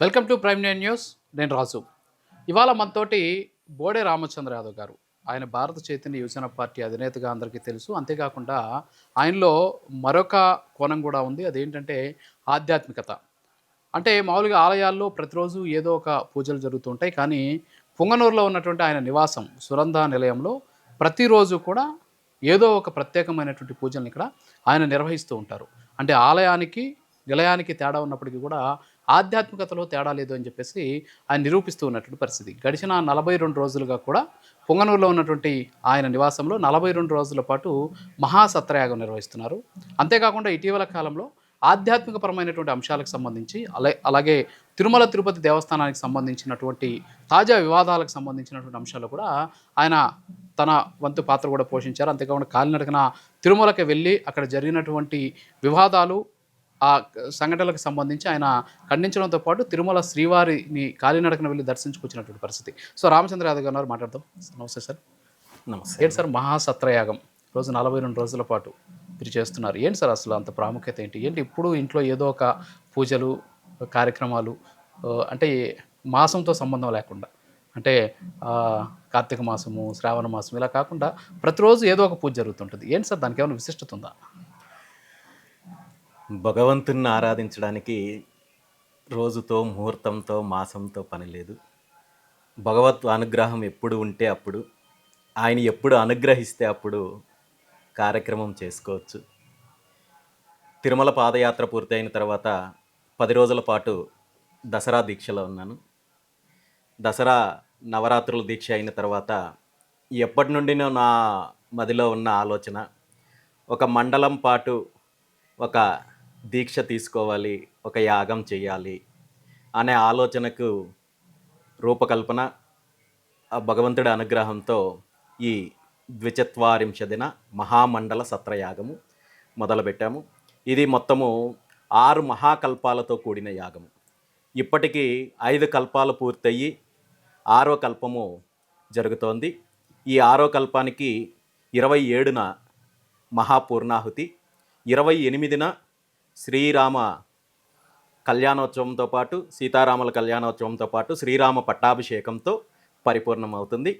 Welcome to prime nine news. నేను రాజు. ఇవాళ మనతోటి బోడే రామచంద్ర యాదవ్ గారు. ఆయన భారత చైతన్య యువజన పార్టీ అధినేతగా అందరికీ తెలుసు. అంతేకాకుండా ఆయనలో మరొక కోణం కూడా ఉంది. అదేంటంటే ఆధ్యాత్మికత. అంటే మామూలుగా ఆలయాల్లో ప్రతిరోజు ఏదో ఒక పూజలు జరుగుతుంటాయి కానీ పుంగనూరులో ఉన్నటువంటి ఆయన నివాసం సురంధ నిలయంలో ప్రతిరోజు కూడా ఏదో ఒక ప్రత్యేకమైనటువంటి పూజలను ఇక్కడ ఆయన నిర్వహిస్తూ ఉంటారు. అంటే ఆలయానికి నిలయానికి తేడా ఉన్నప్పటికీ కూడా ఆధ్యాత్మికతలో తేడా లేదు అని చెప్పేసి ఆయన నిరూపిస్తూ ఉన్నటువంటి పరిస్థితి. గడిచిన నలభై రెండు రోజులుగా కూడా పొంగనూరులో ఉన్నటువంటి ఆయన నివాసంలో నలభై రెండు రోజుల పాటు మహాసత్రయాగం నిర్వహిస్తున్నారు. అంతేకాకుండా ఇటీవల కాలంలో ఆధ్యాత్మికపరమైనటువంటి అంశాలకు సంబంధించి అలా అలాగే తిరుమల తిరుపతి దేవస్థానానికి సంబంధించినటువంటి తాజా వివాదాలకు సంబంధించినటువంటి అంశాలు కూడా ఆయన తన వంతు పాత్ర కూడా పోషించారు. అంతేకాకుండా కాలినడకన తిరుమలకి వెళ్ళి అక్కడ జరిగినటువంటి వివాదాలు ఆ సంఘటనలకు సంబంధించి ఆయన ఖండించడంతో పాటు తిరుమల శ్రీవారిని కాలినడకన వెళ్ళి దర్శించుకొచ్చినటువంటి పరిస్థితి. సో రామచంద్ర యాదవ్ గారు మాట్లాడదాం. నమస్తే సార్. నమస్తే. ఏంటి సార్ మహాసత్రయాగం? రోజు నలభై రెండు రోజుల పాటు మీరు చేస్తున్నారు. ఏంటి సార్ అసలు అంత ప్రాముఖ్యత ఏంటి? ఏంటి ఇప్పుడు ఇంట్లో ఏదో ఒక పూజలు కార్యక్రమాలు అంటే మాసంతో సంబంధం లేకుండా అంటే కార్తీక మాసము శ్రావణ మాసం ఇలా కాకుండా ప్రతిరోజు ఏదో ఒక పూజ జరుగుతుంటుంది. ఏంటి సార్ దానికి ఏమైనా విశిష్టత ఉందా? భగవంతుణ్ణి ఆరాధించడానికి రోజుతో ముహూర్తంతో మాసంతో పని లేదు. భగవత్ అనుగ్రహం ఎప్పుడు ఉంటే అప్పుడు ఆయన ఎప్పుడు అనుగ్రహిస్తే అప్పుడు కార్యక్రమం చేసుకోవచ్చు. తిరుమల పాదయాత్ర పూర్తయిన తర్వాత పది రోజుల పాటు దసరా దీక్షలో ఉన్నాను. దసరా నవరాత్రుల దీక్ష అయిన తర్వాత ఎప్పటి నుండినో నా మదిలో ఉన్న ఆలోచన ఒక మండలం పాటు ఒక దీక్ష తీసుకోవాలి ఒక యాగం చేయాలి అనే ఆలోచనకు రూపకల్పన ఆ భగవంతుడి అనుగ్రహంతో ఈ ద్విచత్వారింశదిన మహామండల సత్రయాగము మొదలుపెట్టాము. ఇది మొత్తము ఆరు మహాకల్పాలతో కూడిన యాగము. ఇప్పటికీ ఐదు కల్పాలు పూర్తయ్యి ఆరో కల్పము జరుగుతోంది. ఈ ఆరో కల్పానికి ఇరవై ఏడున మహాపూర్ణాహుతి ఇరవై ఎనిమిదిన శ్రీరామ కళ్యాణోత్సవంతో పాటు సీతారాముల కళ్యాణోత్సవంతో పాటు శ్రీరామ పట్టాభిషేకంతో పరిపూర్ణమవుతుంది.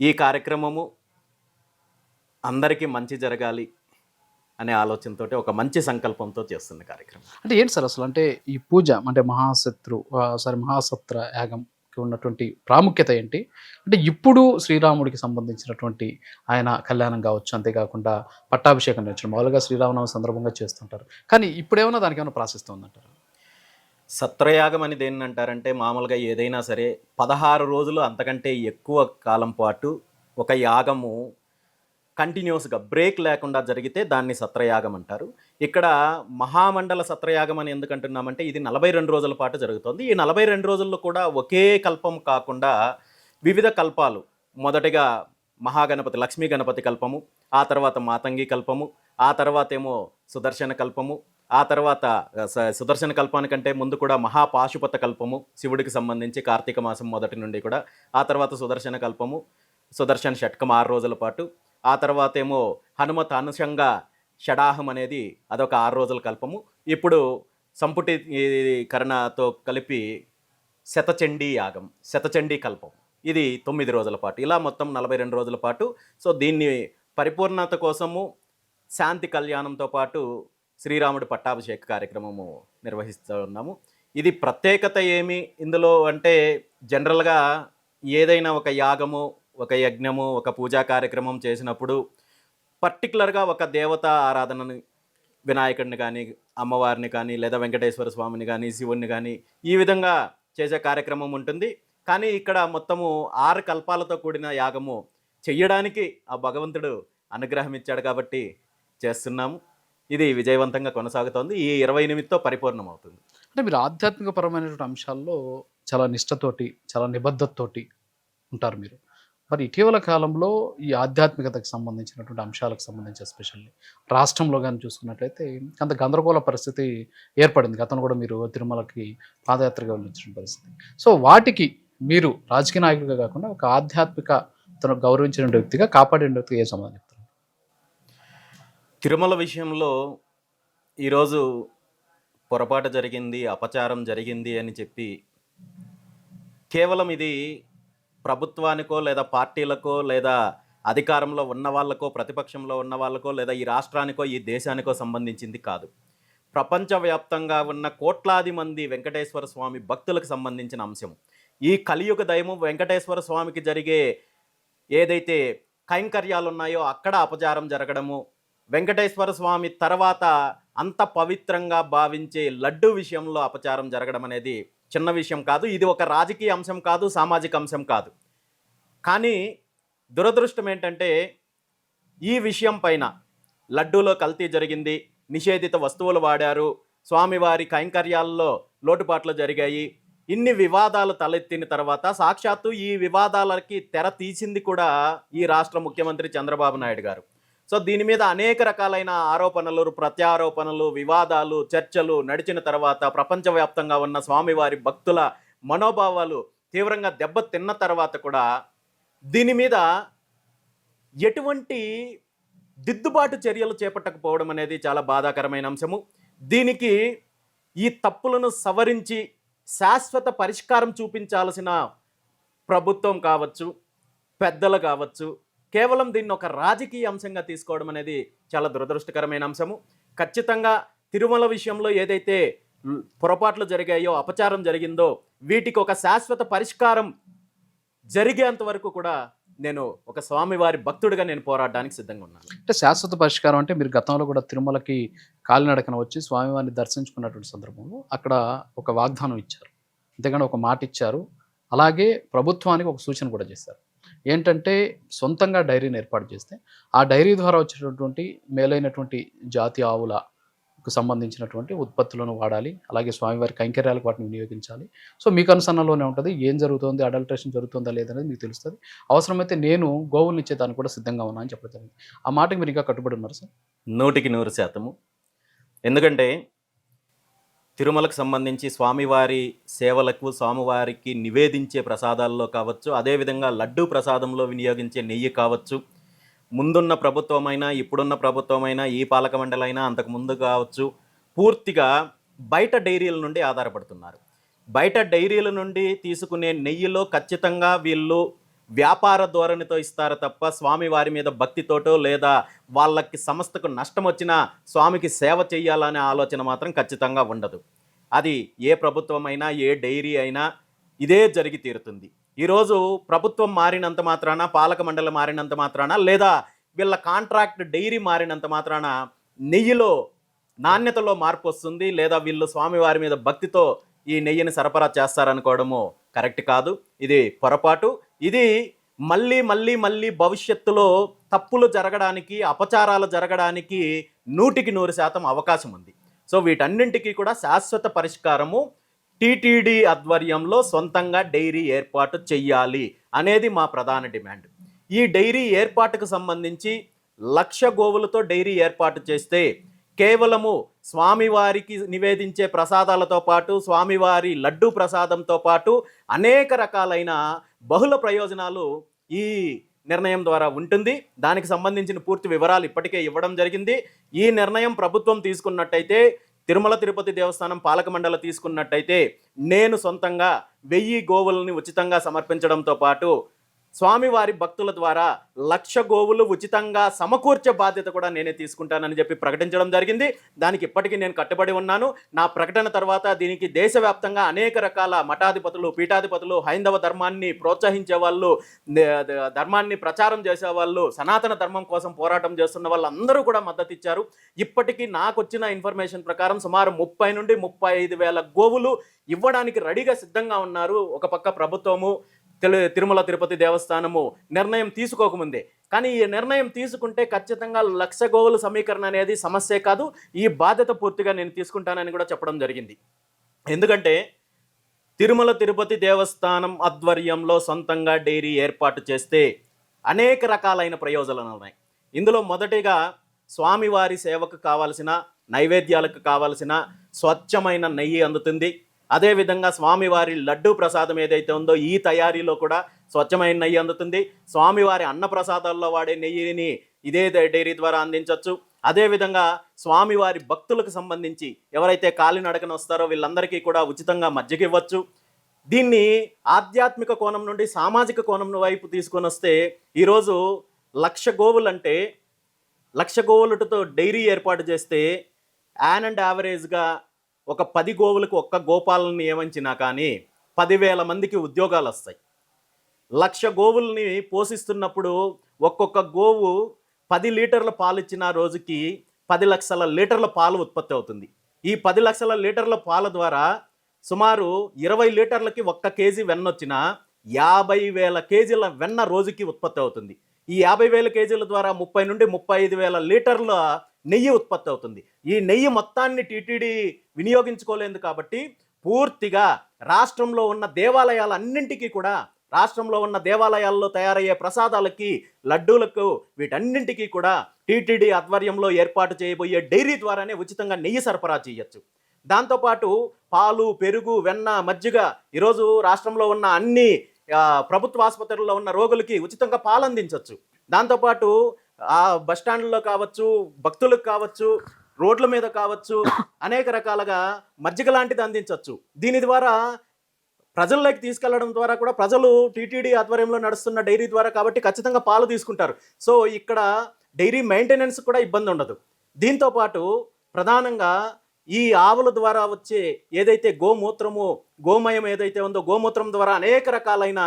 ఈ కార్యక్రమము అందరికీ మంచి జరగాలి అనే ఆలోచనతో ఒక మంచి సంకల్పంతో చేస్తున్న కార్యక్రమం. అంటే ఏంటి సార్ అసలు? అంటే ఈ పూజ అంటే మహాశత్రు సారీ మహాసత్ర యాగం ఉన్నటువంటి ప్రాముఖ్యత ఏంటి? అంటే ఇప్పుడు శ్రీరాముడికి సంబంధించినటువంటి ఆయన కళ్యాణం కావచ్చు అంతేకాకుండా పట్టాభిషేకం నేర్చడం. మామూలుగా శ్రీరామనవమి సందర్భంగా చేస్తుంటారు. కానీ ఇప్పుడేమన్నా దానికి ఏమైనా ప్రాసెస్ ఉందంటారు? సత్రయాగం అని దేన్ని అంటారంటే మామూలుగా ఏదైనా సరే పదహారు రోజులు అంతకంటే ఎక్కువ కాలం పాటు ఒక యాగము కంటిన్యూస్గా బ్రేక్ లేకుండా జరిగితే దాన్ని సత్రయాగం అంటారు. ఇక్కడ మహామండల సత్రయాగం అని ఎందుకంటున్నామంటే ఇది నలభై రెండు రోజుల పాటు జరుగుతుంది. ఈ నలభై రెండు రోజుల్లో కూడా ఒకే కల్పం కాకుండా వివిధ కల్పాలు మొదటిగా మహాగణపతి లక్ష్మీ గణపతి కల్పము ఆ తర్వాత మాతంగి కల్పము ఆ తర్వాత ఏమో సుదర్శన కల్పము ఆ తర్వాత స- సుదర్శన కల్పానికంటే ముందు కూడా మహాపాశుపత కల్పము శివుడికి సంబంధించి కార్తీక మాసం మొదటి నుండి కూడా ఆ తర్వాత సుదర్శన కల్పము సుదర్శన షట్కం ఆరు రోజుల పాటు ఆ తర్వాత ఏమో హనుమత్ అనుషంగా షడాహం అనేది అదొక ఆరు రోజుల కల్పము. ఇప్పుడు సంపుటీకరణతో కలిపి శతచండీ యాగం శతచండీ కల్పం. ఇది తొమ్మిది రోజుల పాటు. ఇలా మొత్తం నలభై రెండు రోజుల పాటు. సో దీన్ని పరిపూర్ణత కోసము శాంతి కళ్యాణంతో పాటు శ్రీరాముడి పట్టాభిషేక కార్యక్రమము నిర్వహిస్తూ ఉన్నాము. ఇది ప్రత్యేకత ఏమి? ఇందులో అంటే జనరల్గా ఏదైనా ఒక యాగము ఒక యజ్ఞము ఒక పూజా కార్యక్రమం చేసినప్పుడు పర్టికులర్గా ఒక దేవత ఆరాధనని వినాయకుడిని కానీ అమ్మవారిని కానీ లేదా వెంకటేశ్వర స్వామిని కానీ శివుణ్ణి కానీ ఈ విధంగా చేసే కార్యక్రమం ఉంటుంది. కానీ ఇక్కడ మొత్తము ఆరు కల్పాలతో కూడిన యాగము చెయ్యడానికి ఆ భగవంతుడు అనుగ్రహం ఇచ్చాడు కాబట్టి చేస్తున్నాము. ఇది విజయవంతంగా కొనసాగుతోంది. ఈ ఇరవై ఎనిమిదితో పరిపూర్ణం అవుతుంది అంటే మీరు ఆధ్యాత్మికపరమైనటువంటి అంశాల్లో చాలా నిష్టతోటి చాలా నిబద్ధతతోటి ఉంటారు మీరు. మరి ఇటీవల కాలంలో ఈ ఆధ్యాత్మికతకు సంబంధించినటువంటి అంశాలకు సంబంధించి ఎస్పెషల్లీ రాష్ట్రంలో కానీ చూసుకున్నట్లయితే అంత గందరగోళ పరిస్థితి ఏర్పడింది. గతంలో కూడా మీరు తిరుమలకి పాదయాత్రగా వెళ్ళొచ్చిన పరిస్థితి. సో వాటికి మీరు రాజకీయ నాయకుడిగా కాకుండా ఒక ఆధ్యాత్మిక తను గౌరవించిన వ్యక్తిగా కాపాడిన వ్యక్తిగా ఏ సమాధానం చెప్తారు? తిరుమల విషయంలో ఈరోజు పొరపాటు జరిగింది అపచారం జరిగింది అని చెప్పి కేవలం ఇది ప్రభుత్వానికో లేదా పార్టీలకో లేదా అధికారంలో ఉన్న వాళ్ళకో ప్రతిపక్షంలో ఉన్న వాళ్ళకో లేదా ఈ రాష్ట్రానికో ఈ దేశానికో సంబంధించింది కాదు. ప్రపంచవ్యాప్తంగా ఉన్న కోట్లాది మంది వెంకటేశ్వర స్వామి భక్తులకు సంబంధించిన అంశం ఈ కలియుగ దయము వెంకటేశ్వర స్వామికి జరిగే ఏదైతే కైంకర్యాలు ఉన్నాయో అక్కడ అపచారం జరగడము వెంకటేశ్వర స్వామి తర్వాత అంత పవిత్రంగా భావించే లడ్డు విషయంలో అపచారం జరగడం అనేది చిన్న విషయం కాదు ఇది ఒక రాజకీయ అంశం కాదు సామాజిక అంశం కాదు. కానీ దురదృష్టం ఏంటంటే ఈ విషయం పైన లడ్డూలో కల్తీ జరిగింది నిషేధిత వస్తువులు వాడారు స్వామివారి కైంకర్యాల్లో లోటుపాట్లు జరిగాయి ఇన్ని వివాదాలు తలెత్తిన తర్వాత సాక్షాత్తు ఈ వివాదాలకి తెర తీసింది కూడా ఈ రాష్ట్ర ముఖ్యమంత్రి చంద్రబాబు నాయుడు గారు. సో దీని మీద అనేక రకాలైన ఆరోపణలు ప్రత్యారోపణలు వివాదాలు చర్చలు నడిచిన తర్వాత ప్రపంచవ్యాప్తంగా ఉన్న స్వామివారి భక్తుల మనోభావాలు తీవ్రంగా దెబ్బ తిన్న తర్వాత కూడా దీని మీద ఎటువంటి దిద్దుబాటు చర్యలు చేపట్టకపోవడం అనేది చాలా బాధాకరమైన అంశము. దీనికి ఈ తప్పులను సవరించి శాశ్వత పరిష్కారం చూపించాల్సిన ప్రభుత్వం కావచ్చు పెద్దలు కావచ్చు కేవలం దీన్ని ఒక రాజకీయ అంశంగా తీసుకోవడం అనేది చాలా దురదృష్టకరమైన అంశము. ఖచ్చితంగా తిరుమల విషయంలో ఏదైతే పొరపాట్లు జరిగాయో అపచారం జరిగిందో వీటికి ఒక శాశ్వత పరిష్కారం జరిగేంత వరకు కూడా నేను ఒక స్వామివారి భక్తుడిగా నేను పోరాడడానికి సిద్ధంగా ఉన్నాను. అంటే శాశ్వత పరిష్కారం అంటే మీరు గతంలో కూడా తిరుమలకి కాలినడకన వచ్చి స్వామివారిని దర్శించుకున్నటువంటి సందర్భంలో అక్కడ ఒక వాగ్దానం ఇచ్చారు. అంతేగాని ఒక మాట ఇచ్చారు. అలాగే ప్రభుత్వానికి ఒక సూచన కూడా చేశారు. ఏంటంటే సొంతంగా డైరీని ఏర్పాటు చేస్తే ఆ డైరీ ద్వారా వచ్చేటటువంటి మేలైనటువంటి జాతి ఆవుల సంబంధించినటువంటి ఉత్పత్తులను వాడాలి అలాగే స్వామివారి కైంకర్యాలకు వాటిని వినియోగించాలి. సో మీకు అనుసరణలోనే ఉంటుంది ఏం జరుగుతుంది అడల్ట్రేషన్ జరుగుతుందా లేదనేది మీకు తెలుస్తుంది. అవసరమైతే నేను గోవుల్ని ఇచ్చేదానికి కూడా సిద్ధంగా ఉన్నా అని చెప్పడం జరిగింది. ఆ మాటకి మీరు ఇంకా కట్టుబడి ఉన్నారు సార్? నూటికి నూరు శాతము. ఎందుకంటే తిరుమలకు సంబంధించి స్వామివారి సేవలకు స్వామివారికి నివేదించే ప్రసాదాల్లో కావచ్చు అదేవిధంగా లడ్డూ ప్రసాదంలో వినియోగించే నెయ్యి కావచ్చు ముందున్న ప్రభుత్వమైనా ఇప్పుడున్న ప్రభుత్వమైనా ఈ పాలక మండలైనా అంతకు ముందు కావచ్చు పూర్తిగా బయట డైరీల నుండి ఆధారపడుతున్నారు. బయట డైరీల నుండి తీసుకునే నెయ్యిలో ఖచ్చితంగా వీళ్ళు వ్యాపార ధోరణితో ఇస్తారు తప్ప స్వామి వారి మీద భక్తితోటో లేదా వాళ్ళకి సంస్థకు నష్టం వచ్చినా స్వామికి సేవ చేయాలనే ఆలోచన మాత్రం ఖచ్చితంగా ఉండదు. అది ఏ ప్రభుత్వమైనా ఏ డైరీ అయినా ఇదే జరిగి తీరుతుంది. ఈరోజు ప్రభుత్వం మారినంత మాత్రాన పాలక మండలి మారినంత మాత్రాన లేదా వీళ్ళ కాంట్రాక్ట్ డైరీ మారినంత మాత్రాన నెయ్యిలో నాణ్యతలో మార్పు వస్తుంది లేదా వీళ్ళు స్వామివారి మీద భక్తితో ఈ నెయ్యిని సరఫరా చేస్తారనుకోవడము కరెక్ట్ కాదు. ఇది పొరపాటు. ఇది మళ్ళీ మళ్ళీ మళ్ళీ భవిష్యత్తులో తప్పులు జరగడానికి అపచారాలు జరగడానికి నూటికి నూరు శాతం అవకాశం ఉంది. సో వీటన్నింటికి కూడా శాశ్వత పరిష్కారము టీటీడీ ఆధ్వర్యంలో సొంతంగా డైరీ ఏర్పాటు చెయ్యాలి అనేది మా ప్రధాన డిమాండ్. ఈ డైరీ ఏర్పాటుకు సంబంధించి లక్ష గోవులతో డైరీ ఏర్పాటు చేస్తే కేవలము స్వామివారికి నివేదించే ప్రసాదాలతో పాటు స్వామివారి లడ్డు ప్రసాదంతో పాటు అనేక రకాలైన బహుళ ప్రయోజనాలు ఈ నిర్ణయం ద్వారా ఉంటుంది. దానికి సంబంధించిన పూర్తి వివరాలు ఇప్పటికే ఇవ్వడం జరిగింది. ఈ నిర్ణయం ప్రభుత్వం తీసుకున్నట్టయితే తిరుమల తిరుపతి దేవస్థానం పాలక మండలి తీసుకున్నట్టయితే నేను సొంతంగా వెయ్యి గోవులని ఉచితంగా సమర్పించడంతో పాటు స్వామివారి భక్తుల ద్వారా లక్ష గోవులు ఉచితంగా సమకూర్చే బాధ్యత కూడా నేనే తీసుకుంటానని చెప్పి ప్రకటించడం జరిగింది. దానికి ఇప్పటికీ నేను కట్టుబడి ఉన్నాను. నా ప్రకటన తర్వాత దీనికి దేశవ్యాప్తంగా అనేక రకాల మఠాధిపతులు పీఠాధిపతులు హైందవ ధర్మాన్ని ప్రోత్సహించే వాళ్ళు ధర్మాన్ని ప్రచారం చేసే వాళ్ళు సనాతన ధర్మం కోసం పోరాటం చేస్తున్న వాళ్ళందరూ కూడా మద్దతు ఇచ్చారు. ఇప్పటికీ నాకు వచ్చిన ఇన్ఫర్మేషన్ ప్రకారం సుమారు ముప్పై నుండి ముప్పై ఐదు వేల గోవులు ఇవ్వడానికి రెడీగా సిద్ధంగా ఉన్నారు. ఒక పక్క ప్రభుత్వము తిరుమల తిరుపతి దేవస్థానము నిర్ణయం తీసుకోకముందే. కానీ ఈ నిర్ణయం తీసుకుంటే ఖచ్చితంగా లక్ష గోవుల సమీకరణ అనేది సమస్యే కాదు. ఈ బాధ్యత పూర్తిగా నేను తీసుకుంటానని కూడా చెప్పడం జరిగింది. ఎందుకంటే తిరుమల తిరుపతి దేవస్థానం ఆధ్వర్యంలో సొంతంగా డైరీ ఏర్పాటు చేస్తే అనేక రకాలైన ప్రయోజనాలు ఉన్నాయి. ఇందులో మొదటిగా స్వామివారి సేవకు కావాల్సిన నైవేద్యాలకు కావాల్సిన స్వచ్ఛమైన నెయ్యి అందుతుంది. అదేవిధంగా స్వామివారి లడ్డు ప్రసాదం ఏదైతే ఉందో ఈ తయారీలో కూడా స్వచ్ఛమైన నెయ్యి అందుతుంది. స్వామివారి అన్న ప్రసాదాల్లో వాడే నెయ్యిని ఇదే డైరీ ద్వారా అందించవచ్చు అదేవిధంగా స్వామివారి భక్తులకు సంబంధించి ఎవరైతే కాలినడకన వస్తారో వీళ్ళందరికీ కూడా ఉచితంగా మజ్జిగ ఇవ్వచ్చు దీన్ని ఆధ్యాత్మిక కోణం నుండి సామాజిక కోణం వైపు తీసుకొని వస్తే ఈరోజు లక్ష గోవులు అంటే లక్ష గోవులతో డైరీ ఏర్పాటు చేస్తే యాన్ అండ్ యావరేజ్గా ఒక పది గోవులకు ఒక్క గోపాలను నియమించినా కానీ పదివేల మందికి ఉద్యోగాలు వస్తాయి. లక్ష గోవుల్ని పోషిస్తున్నప్పుడు ఒక్కొక్క గోవు పది లీటర్ల పాలు ఇచ్చిన రోజుకి పది లక్షల లీటర్ల పాలు ఉత్పత్తి అవుతుంది. ఈ పది లక్షల లీటర్ల పాల ద్వారా సుమారు ఇరవై లీటర్లకి ఒక్క కేజీ వెన్న వచ్చిన యాభై వేల కేజీల వెన్న రోజుకి ఉత్పత్తి అవుతుంది. ఈ యాభై వేల కేజీల ద్వారా ముప్పై నుండి ముప్పై ఐదు వేల లీటర్ల నెయ్యి ఉత్పత్తి అవుతుంది. ఈ నెయ్యి మొత్తాన్ని టీటీడీ వినియోగించుకోలేదు కాబట్టి పూర్తిగా రాష్ట్రంలో ఉన్న దేవాలయాలన్నింటికీ కూడా రాష్ట్రంలో ఉన్న దేవాలయాల్లో తయారయ్యే ప్రసాదాలకి లడ్డూలకు వీటన్నింటికీ కూడా టీటీడీ ఆధ్వర్యంలో ఏర్పాటు చేయబోయే డైరీ ద్వారానే ఉచితంగా నెయ్యి సరఫరా చేయొచ్చు. దాంతోపాటు పాలు పెరుగు వెన్న మజ్జిగ ఈరోజు రాష్ట్రంలో ఉన్న అన్ని ప్రభుత్వ ఆసుపత్రుల్లో ఉన్న రోగులకి ఉచితంగా పాలు అందించవచ్చు దాంతోపాటు ఆ బస్ స్టాండ్లో కావచ్చు భక్తులకు కావచ్చు రోడ్ల మీద కావచ్చు అనేక రకాలుగా మజ్జిగ లాంటిది అందించవచ్చు దీని ద్వారా ప్రజల్లోకి తీసుకెళ్ళడం ద్వారా కూడా ప్రజలు టీటీడీ ఆధ్వర్యంలో నడుస్తున్న డైరీ ద్వారా కాబట్టి ఖచ్చితంగా పాలు తీసుకుంటారు. సో ఇక్కడ డైరీ మెయింటెనెన్స్ కూడా ఇబ్బంది ఉండదు దీంతో పాటు ప్రధానంగా ఈ ఆవుల ద్వారా వచ్చే ఏదైతే గోమూత్రము గోమయం ఏదైతే ఉందో గోమూత్రం ద్వారా అనేక రకాలైన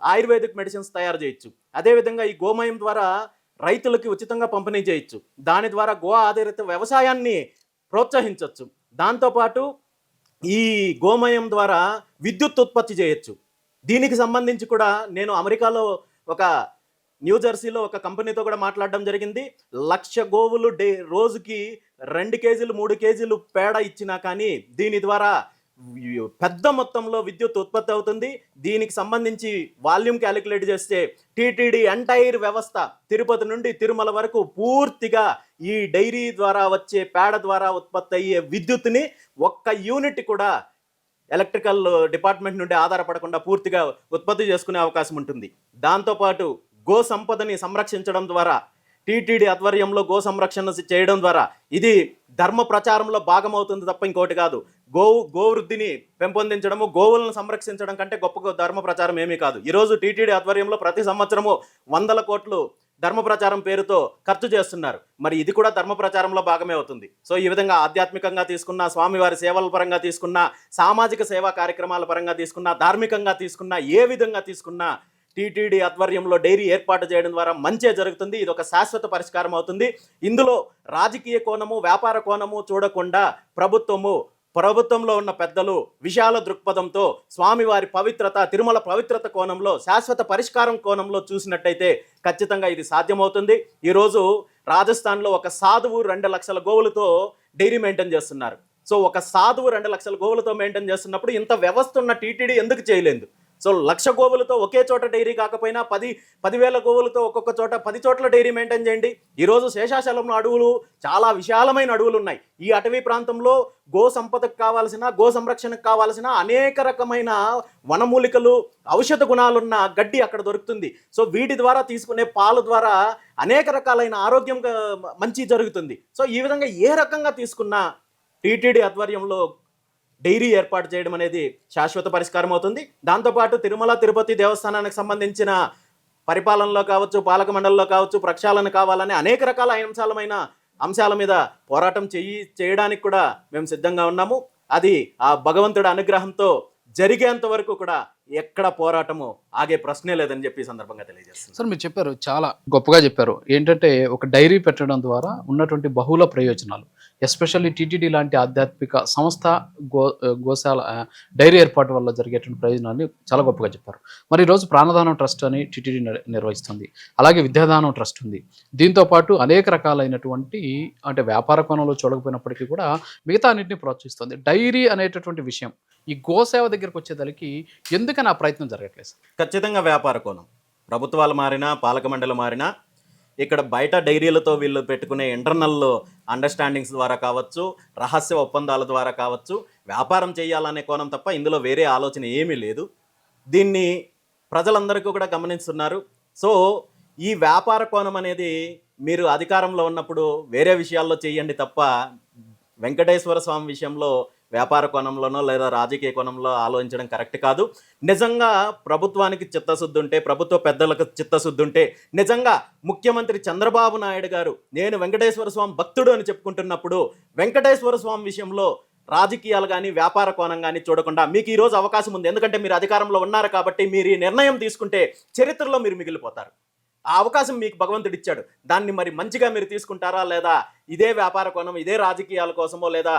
ఆయుర్వేదిక్ మెడిసిన్స్ తయారు చేయొచ్చు. అదేవిధంగా ఈ గోమయం ద్వారా రైతులకి ఉచితంగా పంపిణీ చేయొచ్చు. దాని ద్వారా గో ఆధారిత వ్యవసాయాన్ని ప్రోత్సహించవచ్చు దాంతోపాటు ఈ గోమయం ద్వారా విద్యుత్ ఉత్పత్తి చేయొచ్చు. దీనికి సంబంధించి కూడా నేను అమెరికాలో ఒక న్యూ జెర్సీలో ఒక కంపెనీతో కూడా మాట్లాడడం జరిగింది. లక్ష గోవులు డే రోజుకి రెండు కేజీలు మూడు కేజీలు పేడ ఇచ్చినా కానీ దీని ద్వారా పెద్ద మొత్తంలో విద్యుత్ ఉత్పత్తి అవుతుంది. దీనికి సంబంధించి వాల్యూమ్ క్యాలిక్యులేట్ చేస్తే టీటీడీ ఎంటైర్ వ్యవస్థ తిరుపతి నుండి తిరుమల వరకు పూర్తిగా ఈ డైరీ ద్వారా వచ్చే పేడ ద్వారా ఉత్పత్తి అయ్యే విద్యుత్ని ఒక్క యూనిట్ కూడా ఎలక్ట్రికల్ డిపార్ట్మెంట్ నుండి ఆధారపడకుండా పూర్తిగా ఉత్పత్తి చేసుకునే అవకాశం ఉంటుంది. దాంతోపాటు గో సంపదని సంరక్షించడం ద్వారా టీటీడీ ఆధ్వర్యంలో గో సంరక్షణ చేయడం ద్వారా ఇది ధర్మ ప్రచారంలో భాగమవుతుంది తప్ప ఇంకోటి కాదు. గోవు గోవృద్ధిని పెంపొందించడము గోవులను సంరక్షించడం కంటే గొప్ప ధర్మ ప్రచారం ఏమీ కాదు. ఈరోజు టీటీడీ ఆధ్వర్యంలో ప్రతి సంవత్సరము వందల కోట్లు ధర్మ ప్రచారం పేరుతో ఖర్చు చేస్తున్నారు. మరి ఇది కూడా ధర్మ ప్రచారంలో భాగమే అవుతుంది. సో ఈ విధంగా ఆధ్యాత్మికంగా తీసుకున్న స్వామివారి సేవల పరంగా తీసుకున్న సామాజిక సేవా కార్యక్రమాల పరంగా తీసుకున్న ధార్మికంగా తీసుకున్న ఏ విధంగా తీసుకున్నా టీటీడీ ఆధ్వర్యంలో డైరీ ఏర్పాటు చేయడం ద్వారా మంచే జరుగుతుంది. ఇది ఒక శాశ్వత పరిష్కారం అవుతుంది. ఇందులో రాజకీయ కోణము వ్యాపార కోణము చూడకుండా ప్రభుత్వము ప్రభుత్వంలో ఉన్న పెద్దలు విశాల దృక్పథంతో స్వామివారి పవిత్రత తిరుమల పవిత్రత కోణంలో శాశ్వత పరిష్కారం కోణంలో చూసినట్టయితే ఖచ్చితంగా ఇది సాధ్యమవుతుంది. ఈరోజు రాజస్థాన్లో ఒక సాధువు రెండు లక్షల గోవులతో డైరీ మెయింటైన్ చేస్తున్నారు. సో ఒక సాధువు రెండు లక్షల గోవులతో మెయింటైన్ చేస్తున్నప్పుడు ఇంత వ్యవస్థ ఉన్న టీటీడీ ఎందుకు చేయలేదు? సో లక్ష గోవులతో ఒకే చోట డైరీ కాకపోయినా పది పదివేల గోవులతో ఒక్కొక్క చోట పది చోట్ల డైరీ మెయింటైన్ చేయండి. ఈరోజు శేషాచలంలో అడవులు చాలా విశాలమైన అడవులు ఉన్నాయి. ఈ అటవీ ప్రాంతంలో గో సంపదకు కావాల్సిన గో సంరక్షణకు కావాల్సిన అనేక రకమైన వనమూలికలు ఔషధ గుణాలున్న గడ్డి అక్కడ దొరుకుతుంది. సో వీటి ద్వారా తీసుకునే పాలు ద్వారా అనేక రకాలైన ఆరోగ్యం మంచి జరుగుతుంది. సో ఈ విధంగా ఏ రకంగా తీసుకున్నా టీటీడీ ఆధ్వర్యంలో డైరీ ఏర్పాటు చేయడం అనేది శాశ్వత పరిష్కారం అవుతుంది. దాంతోపాటు తిరుమల తిరుపతి దేవస్థానానికి సంబంధించిన పరిపాలనలో కావచ్చు పాలక మండలిలో కావచ్చు ప్రక్షాళన కావాలనే అనేక రకాల అంశాలమైన అంశాల మీద పోరాటం చెయ్యి చేయడానికి కూడా మేము సిద్ధంగా ఉన్నాము. అది ఆ భగవంతుడి అనుగ్రహంతో జరిగేంత వరకు కూడా ఎక్కడ పోరాటము ఆగే ప్రశ్నే లేదని చెప్పి ఈ సందర్భంగా తెలియజేస్తుంది సార్ మీరు చెప్పారు చాలా గొప్పగా చెప్పారు. ఏంటంటే ఒక డైరీ పెట్టడం ద్వారా ఉన్నటువంటి బహుళ ప్రయోజనాలు. ఎస్పెషల్లీ టీటీడీ లాంటి ఆధ్యాత్మిక సంస్థ గో గోశాల డైరీ ఏర్పాటు వల్ల జరిగేటువంటి ప్రయోజనాన్ని చాలా గొప్పగా చెప్పారు. మరి ఈరోజు ప్రాణదానం ట్రస్ట్ అని టీటీడీ నిర్వహిస్తుంది. అలాగే విద్యాదానం ట్రస్ట్ ఉంది. దీంతో పాటు అనేక రకాలైనటువంటి అంటే వ్యాపార కోణంలో చూడకపోయినప్పటికీ కూడా మిగతా అన్నింటినీ ప్రోత్సహిస్తుంది. డైరీ అనేటటువంటి విషయం ఈ గోసేవ దగ్గరకు వచ్చేదానికి ఎందుకని ఆ ప్రయత్నం జరగట్లేదు సార్? ఖచ్చితంగా వ్యాపార కోణం. ప్రభుత్వాలు మారినా పాలక మండలి మారినా ఇక్కడ బయట డైరీలతో వీళ్ళు పెట్టుకునే ఇంటర్నల్ అండర్స్టాండింగ్స్ ద్వారా కావచ్చు రహస్య ఒప్పందాల ద్వారా కావచ్చు వ్యాపారం చేయాలనే కోణం తప్ప ఇందులో వేరే ఆలోచన ఏమీ లేదు. దీన్ని ప్రజలందరికీ కూడా గమనిస్తున్నారు. సో ఈ వ్యాపార కోణం అనేది మీరు అధికారంలో ఉన్నప్పుడు వేరే విషయాల్లో చేయండి తప్ప వెంకటేశ్వర స్వామి విషయంలో వ్యాపార కోణంలోనో లేదా రాజకీయ కోణంలో ఆలోచించడం కరెక్ట్ కాదు. నిజంగా ప్రభుత్వానికి చిత్తశుద్ధి ఉంటే ప్రభుత్వ పెద్దలకు చిత్తశుద్ధి ఉంటే నిజంగా ముఖ్యమంత్రి చంద్రబాబు నాయుడు గారు నేను వెంకటేశ్వర స్వామి భక్తుడు అని చెప్పుకుంటున్నప్పుడు వెంకటేశ్వర స్వామి విషయంలో రాజకీయాలు కానీ వ్యాపార కోణం కానీ చూడకుండా మీకు ఈరోజు అవకాశం ఉంది. ఎందుకంటే మీరు అధికారంలో ఉన్నారు కాబట్టి మీరు ఈ నిర్ణయం తీసుకుంటే చరిత్రలో మీరు మిగిలిపోతారు. ఆ అవకాశం మీకు భగవంతుడు ఇచ్చాడు. దాన్ని మరి మంచిగా మీరు తీసుకుంటారా? లేదా ఇదే వ్యాపార కోణం ఇదే రాజకీయాల కోసమో లేదా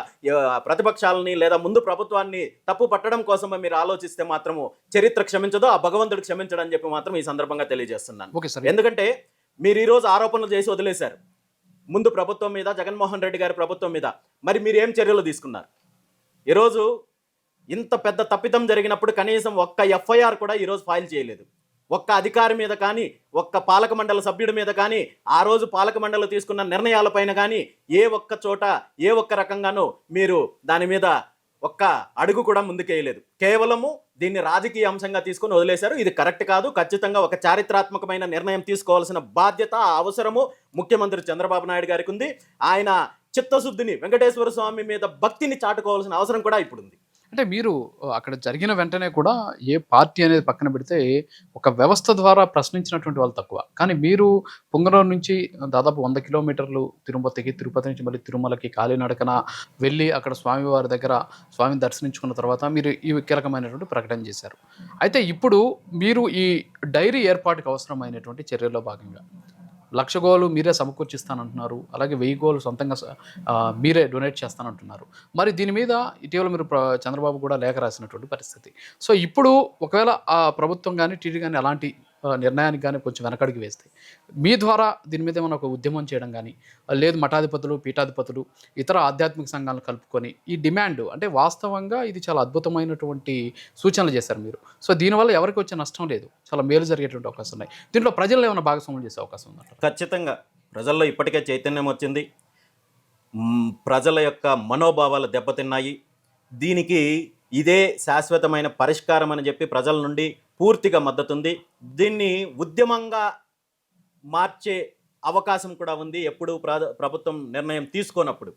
ప్రతిపక్షాలని లేదా ముందు ప్రభుత్వాన్ని తప్పు పట్టడం కోసమో మీరు ఆలోచిస్తే మాత్రము చరిత్ర క్షమించదు ఆ భగవంతుడు క్షమించడం అని చెప్పి మాత్రం ఈ సందర్భంగా తెలియజేస్తున్నాను. Okay sir. ఎందుకంటే మీరు ఈ రోజు ఆరోపణలు చేసి వదిలేశారు. ముందు ప్రభుత్వం మీద జగన్మోహన్ రెడ్డి గారి ప్రభుత్వం మీద మరి మీరు ఏం చర్యలు తీసుకున్నారు? ఈరోజు ఇంత పెద్ద తప్పిదం జరిగినప్పుడు కనీసం ఒక్క ఎఫ్ఐఆర్ కూడా ఈరోజు ఫైల్ చేయలేదు. ఒక్క అధికారి మీద కానీ ఒక్క పాలక మండలి సభ్యుడి మీద కానీ ఆ రోజు పాలక మండలి తీసుకున్న నిర్ణయాలపైన కానీ ఏ ఒక్క చోట ఏ ఒక్క రకంగానూ మీరు దాని మీద ఒక్క అడుగు కూడా ముందుకేయలేదు. కేవలము దీన్ని రాజకీయ అంశంగా తీసుకొని వదిలేశారు. ఇది కరెక్ట్ కాదు. ఖచ్చితంగా ఒక చారిత్రాత్మకమైన నిర్ణయం తీసుకోవాల్సిన బాధ్యత అవసరము ముఖ్యమంత్రి చంద్రబాబు నాయుడు గారికి ఉంది. ఆయన చిత్తశుద్ధిని వెంకటేశ్వర స్వామి మీద భక్తిని చాటుకోవాల్సిన అవసరం కూడా ఇప్పుడు ఉంది అంటే మీరు అక్కడ జరిగిన వెంటనే కూడా ఏ పార్టీ అనేది పక్కన పెడితే ఒక వ్యవస్థ ద్వారా ప్రశ్నించినటువంటి వాళ్ళు తక్కువ. కానీ మీరు పొంగనూరు నుంచి దాదాపు వంద కిలోమీటర్లు తిరుపతికి తిరుపతి నుంచి మళ్ళీ తిరుమలకి కాలినడకన వెళ్ళి అక్కడ స్వామివారి దగ్గర స్వామిని దర్శించుకున్న తర్వాత మీరు ఈ కీలకమైనటువంటి ప్రకటన చేశారు. అయితే ఇప్పుడు మీరు ఈ డైరీ ఏర్పాటుకు అవసరమైనటువంటి చర్యల్లో భాగంగా లక్ష గోలు మీరే సమకూర్చిస్తానంటున్నారు. అలాగే వెయ్యి గోలు సొంతంగా మీరే డొనేట్ చేస్తానంటున్నారు. మరి దీని మీద ఇటీవల మీరు చంద్రబాబు కూడా లేఖ రాసినటువంటి పరిస్థితి. సో ఇప్పుడు ఒకవేళ ఆ ప్రభుత్వం కానీ టీడీ కానీ అలాంటి నిర్ణయానికి కానీ కొంచెం వెనకడికి వేస్తే మీ ద్వారా దీని మీద ఏమైనా ఒక ఉద్యమం చేయడం కానీ లేదు మఠాధిపతులు పీఠాధిపతులు ఇతర ఆధ్యాత్మిక సంఘాలను కలుపుకొని ఈ డిమాండ్ అంటే వాస్తవంగా ఇది చాలా అద్భుతమైనటువంటి సూచనలు చేశారు మీరు. సో దీనివల్ల ఎవరికి వచ్చే నష్టం లేదు. చాలా మేలు జరిగేటువంటి అవకాశం ఉన్నాయి. దీంట్లో ప్రజలు ఏమైనా భాగస్వామ్యం చేసే అవకాశం ఉంది ఖచ్చితంగా. ప్రజల్లో ఇప్పటికే చైతన్యం వచ్చింది. ప్రజల యొక్క మనోభావాలు దెబ్బతిన్నాయి. దీనికి ఇదే శాశ్వతమైన పరిష్కారం అని చెప్పి ప్రజల నుండి పూర్తిగా మద్దతుంది. దీన్ని ఉద్యమంగా మార్చే అవకాశం కూడా ఉంది. ఎప్పుడు ప్ర- ప్రభుత్వం నిర్ణయం తీసుకున్నప్పుడు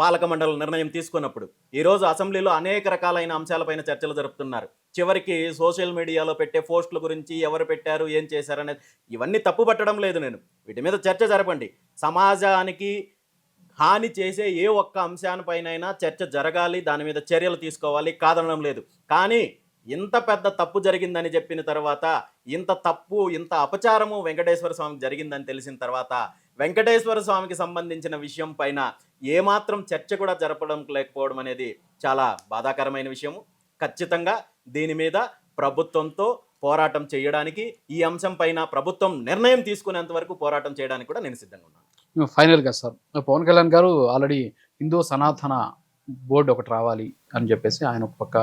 పాలక మండలి నిర్ణయం తీసుకున్నప్పుడు ఈరోజు అసెంబ్లీలో అనేక రకాలైన అంశాలపైన చర్చలు జరుపుతున్నారు. చివరికి సోషల్ మీడియాలో పెట్టే పోస్టుల గురించి ఎవరు పెట్టారు ఏం చేశారు అనేది ఇవన్నీ తప్పు పట్టడం లేదు నేను. వీటి మీద చర్చ జరపండి. సమాజానికి హాని చేసే ఏ ఒక్క అంశానిపైనైనా చర్చ జరగాలి దాని మీద చర్యలు తీసుకోవాలి కాదనడం లేదు. కానీ ఇంత పెద్ద తప్పు జరిగిందని చెప్పిన తర్వాత ఇంత తప్పు ఇంత అపచారము వెంకటేశ్వర స్వామికి జరిగిందని తెలిసిన తర్వాత వెంకటేశ్వర స్వామికి సంబంధించిన విషయం పైన ఏమాత్రం చర్చ కూడా జరపడం లేకపోవడం అనేది చాలా బాధాకరమైన విషయము. ఖచ్చితంగా దీని మీద ప్రభుత్వంతో పోరాటం చేయడానికి ఈ అంశం పైన ప్రభుత్వం నిర్ణయం తీసుకునేంత వరకు పోరాటం చేయడానికి కూడా నేను సిద్ధంగా ఉన్నాను. ఫైనల్గా సార్ పవన్ కళ్యాణ్ గారు ఆల్రెడీ హిందూ సనాతన బోర్డు ఒకటి రావాలి అని చెప్పేసి ఆయన ఒక పక్క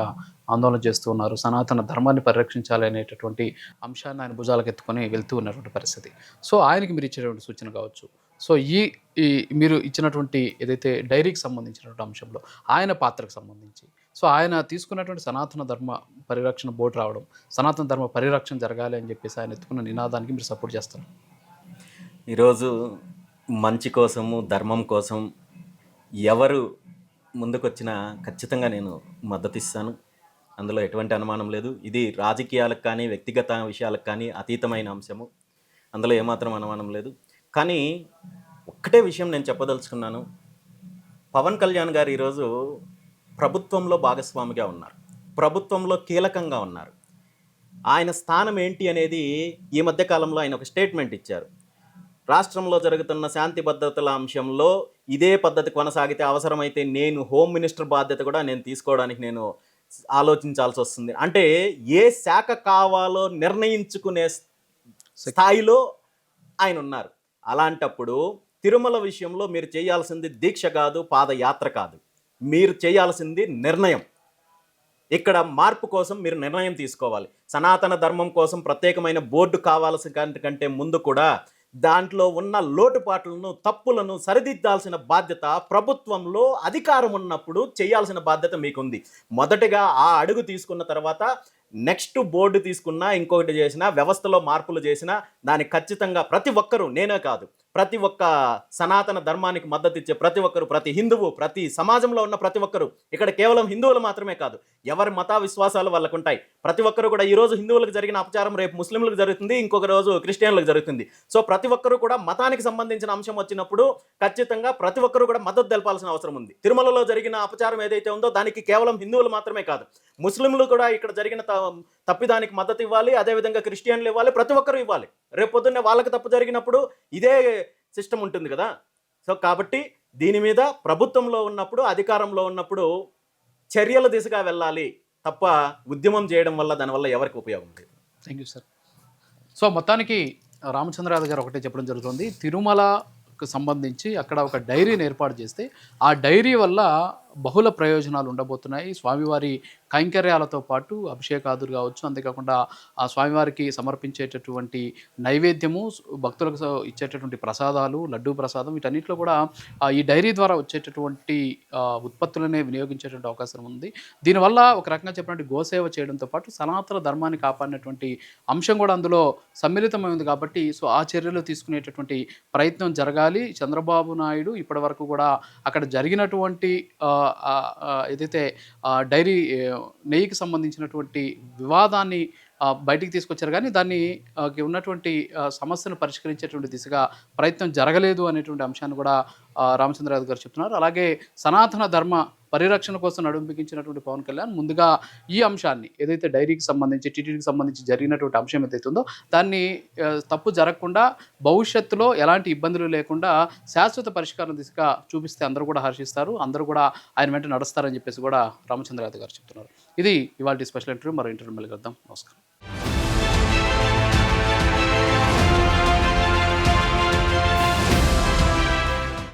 ఆందోళన చేస్తూ ఉన్నారు. సనాతన ధర్మాన్ని పరిరక్షించాలి అనేటటువంటి అంశాన్ని ఆయన భుజాలకు ఎత్తుకొని వెళ్తూ ఉన్నటువంటి పరిస్థితి. సో ఆయనకి మీరు ఇచ్చేటువంటి సూచన కావచ్చు. సో ఈ ఈ మీరు ఇచ్చినటువంటి ఏదైతే డైరీకి సంబంధించినటువంటి అంశంలో ఆయన పాత్రకు సంబంధించి సో ఆయన తీసుకున్నటువంటి సనాతన ధర్మ పరిరక్షణ బోర్డు రావడం సనాతన ధర్మ పరిరక్షణ జరగాలి అని చెప్పేసి ఆయన ఎత్తుకున్న నినాదానికి మీరు సపోర్ట్ చేస్తారు ఈరోజు మంచి కోసము ధర్మం కోసం ఎవరు ముందుకొచ్చినా ఖచ్చితంగా నేను మద్దతు ఇస్తాను అందులో ఎటువంటి అనుమానం లేదు. ఇది రాజకీయాలకు కానీ వ్యక్తిగత విషయాలకు కానీ అతీతమైన అంశము. అందులో ఏమాత్రం అనుమానం లేదు. కానీ ఒక్కటే విషయం నేను చెప్పదలుచుకున్నాను. పవన్ కళ్యాణ్ గారు ఈరోజు ప్రభుత్వంలో భాగస్వామిగా ఉన్నారు. ప్రభుత్వంలో కీలకంగా ఉన్నారు. ఆయన స్థానం ఏంటి అనేది ఈ మధ్యకాలంలో ఆయన ఒక స్టేట్మెంట్ ఇచ్చారు. రాష్ట్రంలో జరుగుతున్న శాంతి భద్రతల అంశంలో ఇదే పద్ధతి కొనసాగితే అవసరమైతే నేను హోమ్ మినిస్టర్ బాధ్యత కూడా నేను తీసుకోవడానికి నేను ఆలోచించాల్సి వస్తుంది. అంటే ఏ శాఖ కావాలో నిర్ణయించుకునే స్థాయిలో ఆయన ఉన్నారు. అలాంటప్పుడు తిరుమల విషయంలో మీరు చేయాల్సింది దీక్ష కాదు పాదయాత్ర కాదు. మీరు చేయాల్సింది నిర్ణయం. ఇక్కడ మార్పు కోసం మీరు నిర్ణయం తీసుకోవాలి. సనాతన ధర్మం కోసం ప్రత్యేకమైన బోర్డు కావాల్సిన కంటే ముందు కూడా దాంట్లో ఉన్న లోటుపాట్లను తప్పులను సరిదిద్దాల్సిన బాధ్యత ప్రభుత్వంలో అధికారం ఉన్నప్పుడు చేయాల్సిన బాధ్యత మీకుంది. మొదటగా ఆ అడుగు తీసుకున్న తర్వాత నెక్స్ట్ బోర్డు తీసుకున్నా ఇంకొకటి చేసినా వ్యవస్థలో మార్పులు చేసినా దాన్ని ఖచ్చితంగా ప్రతి ఒక్కరూ నేనే కాదు ప్రతి ఒక్క సనాతన ధర్మానికి మద్దతు ఇచ్చే ప్రతి ఒక్కరు ప్రతి హిందువు ప్రతి సమాజంలో ఉన్న ప్రతి ఒక్కరు ఇక్కడ కేవలం హిందువులు మాత్రమే కాదు ఎవరి మత విశ్వాసాలు వాళ్ళకు ఉంటాయి ప్రతి ఒక్కరు కూడా ఈరోజు హిందువులకు జరిగిన అపచారం రేపు ముస్లింలకు జరుగుతుంది ఇంకొక రోజు క్రిస్టియన్లకు జరుగుతుంది. సో ప్రతి ఒక్కరు కూడా మతానికి సంబంధించిన అంశం వచ్చినప్పుడు ఖచ్చితంగా ప్రతి ఒక్కరు కూడా మద్దతు తెలపాల్సిన అవసరం ఉంది. తిరుమలలో జరిగిన అపచారం ఏదైతే ఉందో దానికి కేవలం హిందువులు మాత్రమే కాదు ముస్లింలు కూడా ఇక్కడ జరిగిన త- తప్పిదానికి మద్దతు ఇవ్వాలి అదేవిధంగా క్రిస్టియన్లు ఇవ్వాలి ప్రతి ఒక్కరు ఇవ్వాలి. రేపు పొద్దున్నే వాళ్ళకి తప్పు జరిగినప్పుడు ఇదే సిస్టమ్ ఉంటుంది కదా. సో కాబట్టి దీని మీద ప్రభుత్వంలో ఉన్నప్పుడు అధికారంలో ఉన్నప్పుడు చర్యల దిశగా వెళ్ళాలి తప్ప ఉద్యమం చేయడం వల్ల దానివల్ల ఎవరికి ఉపయోగం లేదు. థ్యాంక్ యూ సార్ సో మొత్తానికి రామచంద్రరావు గారు ఒకటే చెప్పడం జరుగుతుంది. తిరుమలకు సంబంధించి అక్కడ ఒక డైరీని ఏర్పాటు చేస్తే ఆ డైరీ వల్ల బహుళ ప్రయోజనాలు ఉండబోతున్నాయి. స్వామివారి కైంకర్యాలతో పాటు అభిషేకాదులు కావచ్చు అంతేకాకుండా ఆ స్వామివారికి సమర్పించేటటువంటి నైవేద్యము భక్తులకు ఇచ్చేటటువంటి ప్రసాదాలు లడ్డూ ప్రసాదం వీటన్నిటిలో కూడా ఈ డైరీ ద్వారా వచ్చేటటువంటి ఉత్పత్తులనే వినియోగించేటువంటి అవకాశం ఉంది. దీనివల్ల ఒక రకంగా చెప్పినట్టు గోసేవ చేయడంతో పాటు సనాతన ధర్మాన్ని కాపాడినటువంటి అంశం కూడా అందులో సమ్మిళితమైంది కాబట్టి సో ఆ చర్యలు తీసుకునేటటువంటి ప్రయత్నం జరగాలి. చంద్రబాబు నాయుడు ఇప్పటి వరకు కూడా అక్కడ జరిగినటువంటి ఆ, ఏదైతే డైరీ నెయ్యికి సంబంధించినటువంటి వివాదాన్ని బయటికి తీసుకొచ్చారు. కానీ దాన్ని ఉన్నటువంటి సమస్యను పరిష్కరించేటువంటి దిశగా ప్రయత్నం జరగలేదు అనేటువంటి అంశాన్ని కూడా రామచంద్రరాజు గారు చెప్తున్నారు. అలాగే సనాతన ధర్మ పరిరక్షణ కోసం నడుంపికించినటువంటి పవన్ కళ్యాణ్ ముందుగా ఈ అంశాన్ని ఏదైతే డైరీకి సంబంధించి టీటీడీకి సంబంధించి జరిగినటువంటి అంశం ఏదైతే ఉందో దాన్ని తప్పు జరగకుండా భవిష్యత్తులో ఎలాంటి ఇబ్బందులు లేకుండా శాశ్వత పరిష్కారం దిశగా చూపిస్తే అందరూ కూడా హర్షిస్తారు. అందరూ కూడా ఆయన వెంట నడుస్తారని చెప్పేసి కూడా రామచంద్రరావు గారు చెప్తున్నారు. ఇది ఇవాళ స్పెషల్ ఇంటర్వ్యూ. మరో ఇంటర్వ్యూ మళ్ళీ కలుద్దాం. నమస్కారం.